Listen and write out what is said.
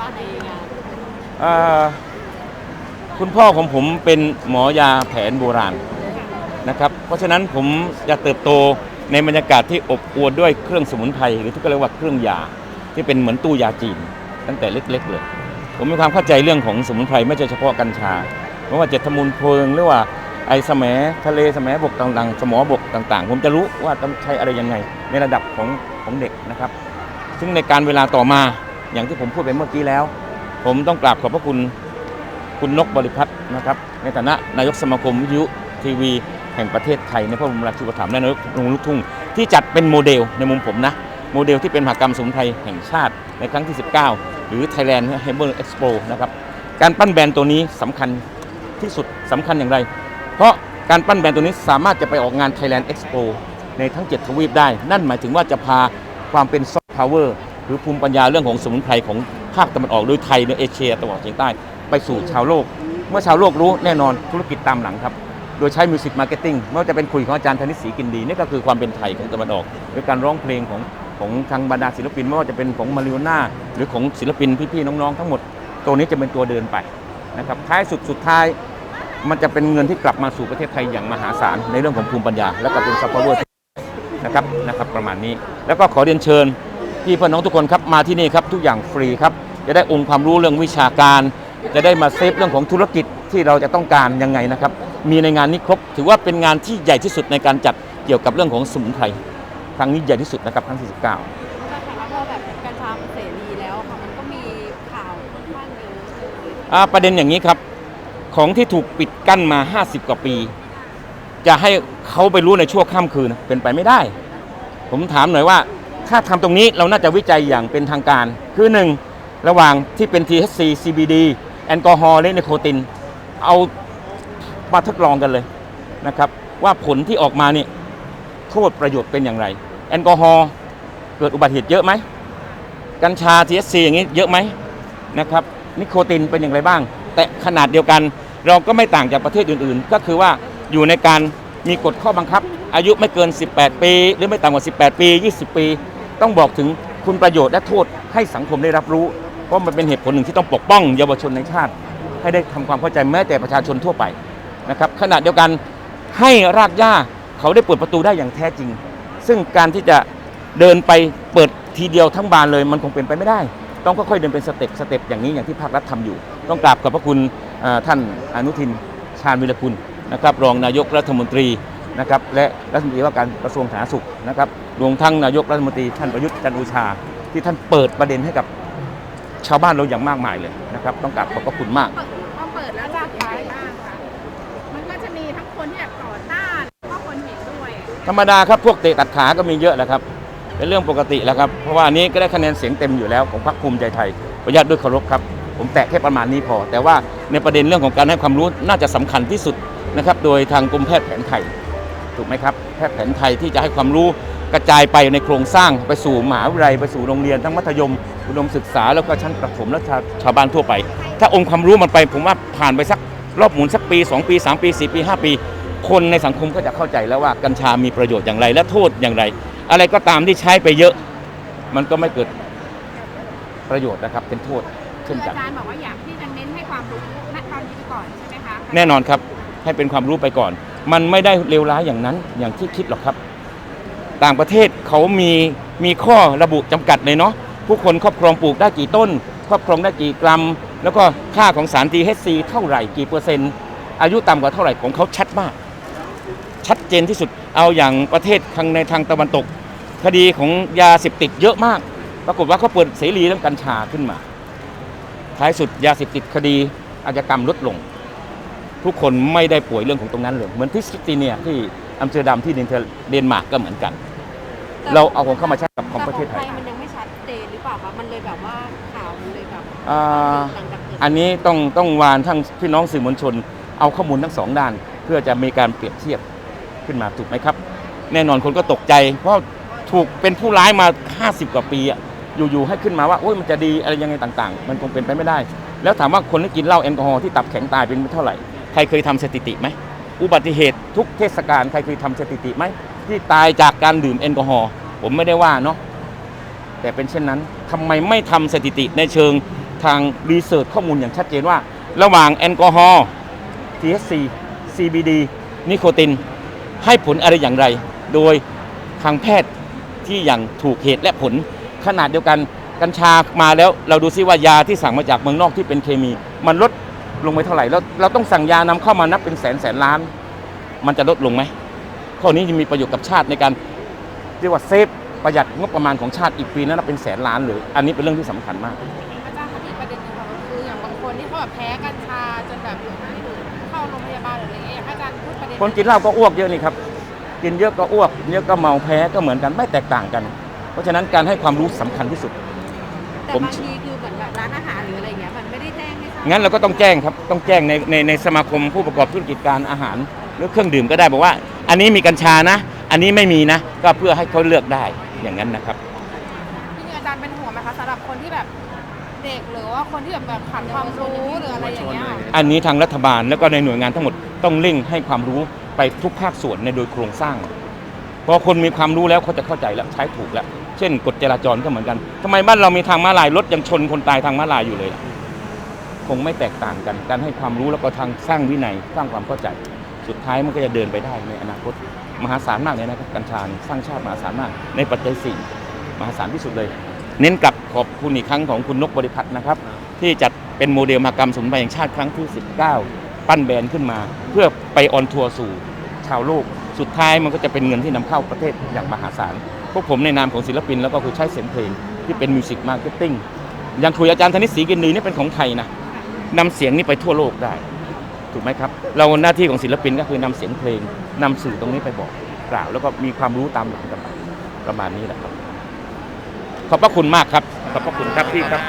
บ้างในงานอ่อคุณพ่อของผมเป็นหมอยาแผนโบราณนะครับ เพราะฉะนั้นผมจะเติบโตในบรรยากาศที่อบอวลด้วยเครื่องสมุนไพรหรือที่เรียกว่าเครื่องยาที่เป็นเหมือนตู้ยาจีน ตั้งแต่เล็กๆเลย ผมมีความเข้าใจเรื่องของสมุนไพรไม่ใช่เฉพาะกัญชาไม่ว่าเจ็ดทมูลเพลิงหรือว่าไอสมทะเลสมบกต่างๆ สมอบกต่าง ๆ ผมจะรู้ว่าต้องใช้อะไรยังไง ในระดับของของเด็กนะครับ ซึ่งในการเวลาต่อมา อย่างที่ผมพูดไปเมื่อกี้แล้ว ผมต้องกราบขอบพระคุณคุณนกบริพัตรนะครับ ในฐานะนายกสมาคมวิทยุทีวี แห่งประเทศไทยในพระบรมราชูปถัมภ์และนายกวงลูกทุ่งที่จัดเป็นโมเดลในมุมผมนะ โมเดลที่เป็นมหกรรมสมุนไพรแห่งชาติในครั้งที่ 19 หรือ Thailand Hammer Expo นะครับการปั้นแบรนด์ตัวนี้สำคัญที่สุดสำคัญอย่างไร เพราะการปั้นแบรนด์ตัวนี้สามารถจะไปออกงาน Thailand Expo ในทั้ง 7 ทวีปได้ นั่นหมายถึงว่าจะพาความเป็นซอฟต์พาวเวอร์ หรือภูมิปัญญาเรื่องของสมุนไพรของภาคตะวันออกโดยไทยในเอเชียตะวันออกเฉียงใต้ ไปสู่ชาวโลก เมื่อชาวโลกรู้แน่นอนธุรกิจตามหลังครับ โดยใช้มิวสิกมาร์เก็ตติ้งไม่ว่าจะเป็นคุยของอาจารย์ธนิศรีกินดีนี่ก็คือความเป็นไทยของตะวันออกโดยการร้องเพลงของของทางบรรดาศิลปินไม่ว่าจะเป็นของมาริโอน่าหรือของศิลปินพี่ๆน้องๆ ทั้งหมด ตัวนี้จะเป็นตัวเดินไปนะครับท้ายสุดสุดท้ายมันจะเป็นเงินที่กลับมาสู่ประเทศไทยอย่างมหาศาลในเรื่องของภูมิปัญญา และก็เป็นซัพพอร์ตนะครับนะครับประมาณนี้ แล้วก็ขอเรียนเชิญ พี่เพื่อนน้องทุกคนครับมาที่นี่ครับทุกอย่างฟรีครับจะได้องค์ความรู้เรื่องวิชาการ จะได้มาเซฟเรื่องของธุรกิจที่เราจะต้องการยังไงนะครับ มีในงานนี้ครบ ถือว่าเป็นงานที่ใหญ่ที่สุดในการจัดเกี่ยวกับเรื่องของสมุนไพรครั้งนี้ใหญ่ที่สุดนะครับครั้งที่19แต่ค่ะแล้วพอแบบกัญชามันเสรีแล้วค่ะมันก็มีข่าวค่อนข้างเยอะเลยอ่าประเด็นอย่างนี้ครับ ของที่ถูกปิดกั้นมา 50 กว่าปี จะให้เขาไปรู้ในชั่วข้ามคืนเป็นไปไม่ได้ ผมถามหน่อยว่า ถ้าทำตรงนี้เราน่าจะวิจัยอย่างเป็นทางการ คือหนึ่งระหว่างที่เป็น THC CBD แอลกอฮอล์และนิโคติน เอามาทดลองกันเลยนะครับ ว่าผลที่ออกมาเนี่ยโทษประโยชน์เป็นอย่างไร แอลกอฮอล์เกิดอุบัติเหตุเยอะไหม กัญชา THC อย่างนี้เยอะไหมนะครับนิโคตินเป็นอย่างไรบ้าง แต่ขนาดเดียวกันเราก็ไม่ต่างจากประเทศอื่นๆ ก็คือว่าอยู่ในการมีกฎข้อบังคับ อายุไม่เกิน 18 ปี หรือไม่ต่ำกว่า 18 ปี 20 ปี ต้องบอกถึงคุณประโยชน์และโทษให้สังคมได้รับรู้ เพราะมันเป็นเหตุผลหนึ่งที่ต้องปกป้องเยาวชนในชาติ ให้ได้ทำความเข้าใจแม้แต่ประชาชนทั่วไปนะครับขณะเดียวกันให้รากหญ้าเขาได้เปิดประตูได้อย่างแท้จริง ซึ่งการที่จะเดินไปเปิดทีเดียวทั้งบานเลยมันคงเป็นไปไม่ได้ ต้องค่อยๆเดินเป็นสเต็ปสเต็ปอย่างนี้อย่างที่ภาครัฐทำอยู่ ต้องกราบขอบพระคุณท่านอนุทินชาญวิรกุลนะครับรองนายกรัฐมนตรี นะครับและรัฐมนตรีว่าการกระทรวงสาธารณสุขนะครับรวมทั้งนายกรัฐมนตรีท่านประยุทธ์จันทร์โอชา ที่ท่านเปิดประเด็นให้กับชาวบ้านเราอย่างมากมายเลยนะครับ ต้องกราบขอบพระคุณมากเปิดพอเปิดแล้วจะขายบ้างค่ะ มันก็จะมีทั้งคนที่แบบต่อต้านแล้วก็คนเห็นด้วย ธรรมดาครับพวกเตะตัดขาก็มีเยอะแหละครับ เป็นเรื่องปกติแล้วครับ เพราะว่าอันนี้ก็ได้คะแนนเสียงเต็มอยู่แล้วของพรรคภูมิใจไทยขออนุญาตด้วยเคารพครับ ผมแตะแค่ประมาณนี้พอ แต่ว่าในประเด็นเรื่องของการให้ความรู้น่าจะสำคัญที่สุดนะครับ โดยทางกรมแพทย์แผนไทย ถูกไหมครับแพทย์แผนไทยที่จะให้ความรู้กระจายไปในโครงสร้างไปสู่มหาวิทยาลัยไปสู่โรงเรียนทั้งมัธยม อุดมศึกษาแล้วก็ชั้นประถมและชาวชาวบ้านทั่วไป ถ้าองค์ความรู้มันไปผมว่าผ่านไปสักรอบหมุนสักปี 2 ปี 3 ปี 4 ปี 5 ปี คนในสังคมก็จะเข้าใจแล้วว่ากัญชามีประโยชน์อย่างไร และโทษอย่างไร อะไรก็ตามที่ใช้ไปเยอะ มันก็ไม่เกิดประโยชน์นะครับเป็นโทษคืเช่อนกัอานจารย์บอกว่าอยากที่จะเน้นให้ความรู้ณตอนนี้ไปก่อนใช่ไหมคะแน่นอนครับให้เป็นความรู้ไปก่อน มันไม่ได้เลวร้ายอย่างนั้นอย่างที่คิดหรอกครับ ต่างประเทศเขามีมีข้อระบุจำกัดเลยเนาะผู้คนครอบครองปลูกได้กี่ต้น ครอบครองได้กี่กรัม แล้วก็ค่าของสาร THC เท่าไหร่กี่เปอร์เซ็นต์ อายุต่ำกว่าเท่าไหร่ของเขาชัดมาก ชัดเจนที่สุดเอาอย่างประเทศทางในทางตะวันตก คดีของยาเสพติดเยอะมาก ปรากฏว่าเขาเปิดเสรีเรื่องกัญชาขึ้นมา ท้ายสุดยาเสพติดคดีอาชญากรรมลดลง ทุกคนไม่ได้ป่วยเรื่องของตรงนั้นเลยเหมือนที่สติเนียที่อัมสเตอร์ดัมที่เดนเทอร์เดนมาร์กก็เหมือนกัน เราเอาของเข้ามาใช้กับของประเทศไทยแต่ของมันยังไม่ชัดเจนหรือเปล่าคะมันเลยแบบว่าข่าวมันเลยแบบอ่าหลังจากเกิดอันนี้ต้องต้องวานทั้งพี่น้องสื่อมวลชน เอาข้อมูลทั้งสองด้าน เพื่อจะมีการเปรียบเทียบขึ้นมาถูกไหมครับ แน่นอนคนก็ตกใจ เพราะถูกเป็นผู้ร้ายมา 50 กว่าปีอะอยู่ๆให้ขึ้นมาว่าโอ้ยมันจะดีอะไรยังไงต่าง ๆ มันคงเป็นไปไม่ได้ แล้วถามว่าคนที่กินเหล้าแอลกอฮอล์ที่ตับแข็งตายเป็นเท่าไหร่ ใครเคยทำสถิติไหมอุบัติเหตุทุกเทศกาลใครเคยทำสถิติไหมที่ตายจากการดื่มแอลกอฮอล์ผมไม่ได้ว่าเนาะแต่เป็นเช่นนั้นทำไมไม่ทำสถิติในเชิงทางรีเสิร์ชข้อมูลอย่างชัดเจนว่า ระหว่างแอลกอฮอล์ THC CBD นิโคติน ให้ผลอะไรอย่างไร โดยทางแพทย์ที่อย่างถูกเหตุและผล ขนาดเดียวกันกัญชามาแล้วเราดูซิว่ายาที่สั่งมาจากเมืองนอกที่เป็นเคมี มันลด ลงไปเท่าไหร่แล้วเราต้องสั่งยานำเข้ามานับเป็นแสนแสนล้าน มันจะลดลงไหมข้อนี้จะมีประโยชน์กับชาติในการเรียกว่าเซฟประหยัดงบประมาณของชาติอีกปีนั้นนะเป็นแสนล้านเลยอันนี้เป็นเรื่องที่สำคัญมากอาจารย์คะมีประเด็นหนึงค่ะก็คืออย่างบางคนที่เขาแบบแพ้กัญชาจนแบบเข้าโรงพยาบาลหรืออะไรเงี้ยอยากให้อาจารย์พูดประเด็นคนกินเหล้าก็อ้วกเยอะนี่ครับกินเยอะก็อ้วกเยอะก็เมาแพ้ก็เหมือนกันไม่แตกต่างกัน เพราะฉะนั้นการให้ความรู้สำคัญที่สุดแต่ผมบางทีคือเหมือนแบบร้านอาหารหรืออะไรเงี้ยมันไม่ได้แจ้งให้ทราบ งั้นเราก็ต้องแจ้งครับต้องแจ้งในในในสมาคมผู้ประกอบธุรกิจการอาหารหรือเครื่องดื่มก็ได้บอกว่า อันนี้มีกัญชานะ อันนี้ไม่มีนะ ก็เพื่อให้เขาเลือกได้อย่างนั้นนะครับจริงๆอาจารย์เป็นห่วงไหมคะสำหรับคนที่แบบเด็กหรือว่าคนที่แบบแบบขาดความรู้หรืออะไรอย่างเงี้ยอันนี้ทางรัฐบาลแล้วก็ในหน่วยงานทั้งหมดต้องเร่งให้ความรู้ไปทุกภาคส่วนในโดยโครงสร้างพอคนมีความรู้แล้วเขาจะเข้าใจแล้วใช้ถูกแล้ว เช่นกฎจราจรก็เหมือนกันทำไมบ้านเรามีทางม้าลายรถยังชนคนตายทางม้าลายอยู่เลยล่ะ คงไม่แตกต่างกัน การให้ความรู้แล้วก็ทางสร้างวินัยสร้างความเข้าใจ สุดท้ายมันก็จะเดินไปได้ในอนาคตมหาศาลมากเลยนะครับกัญชาสร้างชาติมหาศาลมาก ในปัจจัยสี่มหาศาลที่สุดเลย เน้นกลับขอบคุณอีกครั้งของคุณนกบริพัตรนะครับ ที่จัดเป็นโมเดลมหกรรมสมุนไพรแห่งชาติครั้งที่ 19 ปั้นแบรนด์ขึ้นมา เพื่อไปออนทัวร์สู่ชาวโลก สุดท้ายมันก็จะเป็นเงินที่นำเข้าประเทศอย่างมหาศาลพวกผมในนามของศิลปินแล้วก็คือใช้เสียงเพลงที่เป็นมิวสิกมาร์เก็ตติ้งอย่างคุยอาจารย์ธนิตศรีกินดีนี่เป็นของไทยนะ นำเสียงนี้ไปทั่วโลกได้ ถูกไหมครับ เราหน้าที่ของศิลปินก็คือนำเสียงเพลงนำสื่อตรงนี้ไปบอกกล่าว แล้วก็มีความรู้ตามหลังกันไปประมาณนี้แหละครับ ขอบพระคุณมากครับ ขอบพระคุณครับพี่ครับ